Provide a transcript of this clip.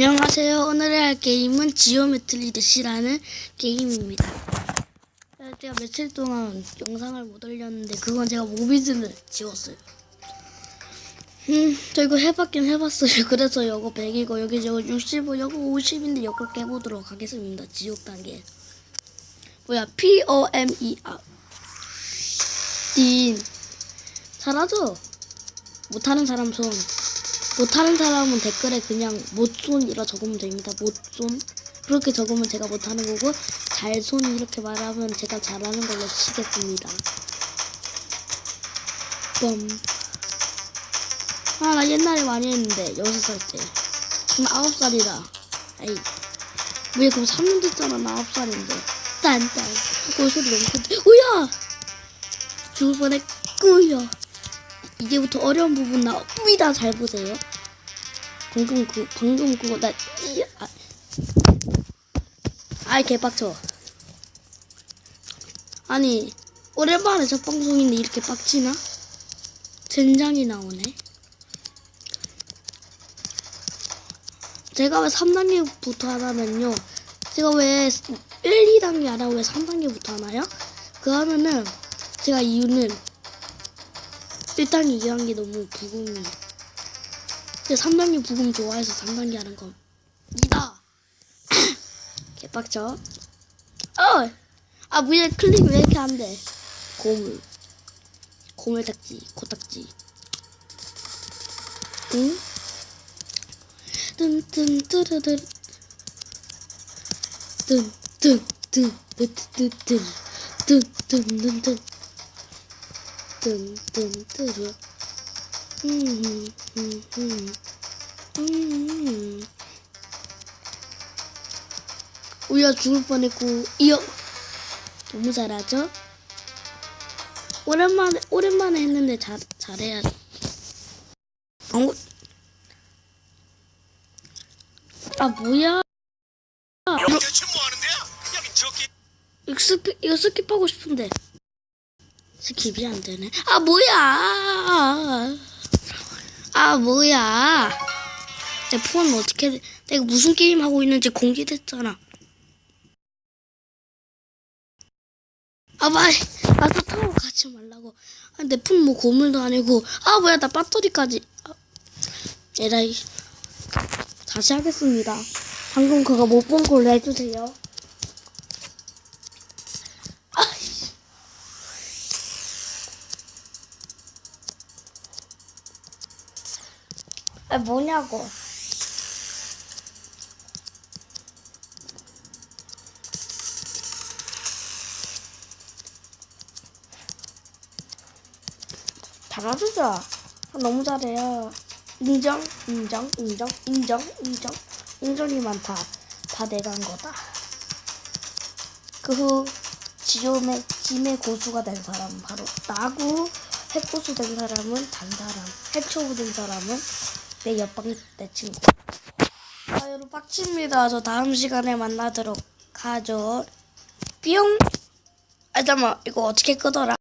안녕하세요. 오늘 할 게임은 지오메트리 대시라는 게임입니다. 제가 며칠 동안 영상을 못 올렸는데 그건 제가 모비즈를 지웠어요. 음, 저 이거 해봤긴 해봤어요. 그래서 이거 100이고 여기 저거 65, 이거 50인데 이거 깨보도록 하겠습니다. 지옥 단계. 뭐야? P O M E R. 딘. 잘하죠? 못하는 사람 손. 못하는 사람은 댓글에 그냥 못손이라 적으면 됩니다. 못손. 그렇게 적으면 제가 못하는 거고 잘손 이렇게 말하면 제가 잘하는 걸로 치겠습니다. 뻔. 아, 나 옛날에 많이 했는데 여섯 살 때. 지금 아홉 살이다. 에이. 왜 그럼 3년 됐잖아. 나 아홉 살인데. 딴딴. 그 소리 너무 큰데. 우야! 죽을 뻔했구요. 이제부터 어려운 부분 나옵니다. 잘 보세요. 방금 그 방금 그거 나 이- 아, 아이 개빡쳐. 아니 오랜만에 첫 방송인데 이렇게 빡치나? 젠장이 나오네. 제가 왜 3단계부터 하냐면요. 제가 왜 1, 2단계 안 하고 왜 3단계부터 하나요? 그 하면은 제가 이유는 1단계, 2단계 너무 부금이. 근데 3단계 부금 좋아해서 3단계 하는 겁니다. 개빡쳐. 어! 아, 위에 클릭 왜 이렇게 안 돼? 고물. 고물 딱지, 코딱지. 응? 뜬. 뜬, 뜬, 뜨르. 음, 음, 음, 음. 우야 죽을 뻔했고 이어 너무 잘하죠? 오랜만에 오랜만에 했는데 잘 잘해야 돼. 어? 아 뭐야? 이거 스킵 이거 스킵하고 싶은데 스킵이 안 되네. 아 뭐야? 아 뭐야? 내 폰 어떻게 내가 무슨 게임 하고 있는지 공개됐잖아. 아 말, 나도 타고 가지 말라고. 아, 내 폰 뭐 고물도 아니고. 아 뭐야 나 배터리까지. 아, 에라이. 다시 하겠습니다. 방금 그거 못 본 걸로 해주세요. 아 뭐냐고. 잘하시죠? 아, 너무 잘해요. 인정, 인정, 인정, 인정, 인정. 인정이 많다. 다 내가 한 거다. 그 후 지옥의 짐의 고수가 된 사람은 바로 나고 핵고수 된 사람은 단 사람 핵초보 된 사람은 내 옆방 내 친구. 아 여러분 빡칩니다. 저 다음 시간에 만나도록 하죠. 뿅! 아 잠깐만. 이거 어떻게 끄더라